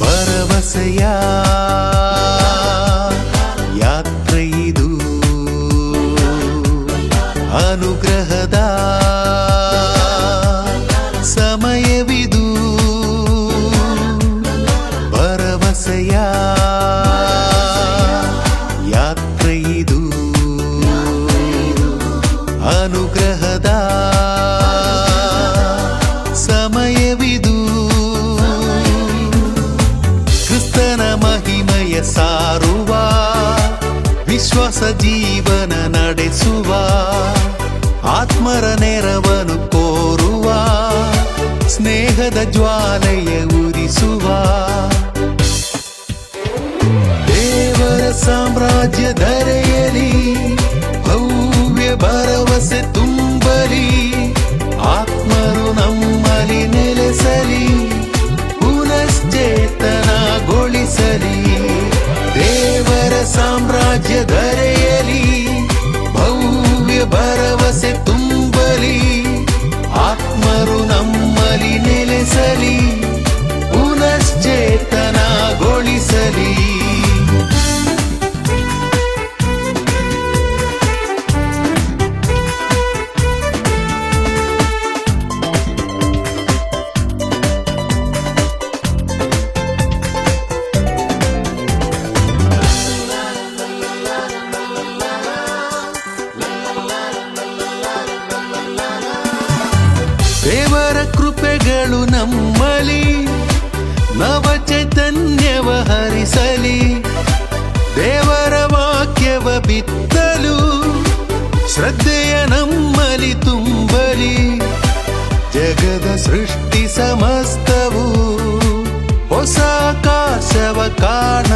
बरवसया यात्रयिदु अनुग्रहदा समयविदु ಅನುಗ್ರಹದ ಸಮಯವಿದು. ಕ್ರಿಸ್ತನ ಮಹಿಮಯ ಸಾರುವ, ವಿಶ್ವಾಸ ಜೀವನ ನಡೆಸುವ, ಆತ್ಮರ ನೆರವನು ಕೋರುವ, ಸ್ನೇಹದ ಜ್ವಾಲೆಯ ಉರಿಸುವ. ದೇವರ ಸಾಮ್ರಾಜ್ಯ दर ಕೃಪೆಗಳು ನಮ್ಮಲಿ ನವ ಚೈತನ್ಯವ ಹರಿಸಲಿ, ದೇವರ ವಾಕ್ಯವ ಬಿತ್ತಲು, ಶ್ರದ್ಧೆಯ ನಮ್ಮಲಿ ತುಂಬಲಿ, ಜಗದ ಸೃಷ್ಟಿ ಸಮಸ್ತವು ಹೊಸ ಕಾಶವ ಕಾಣಲಿ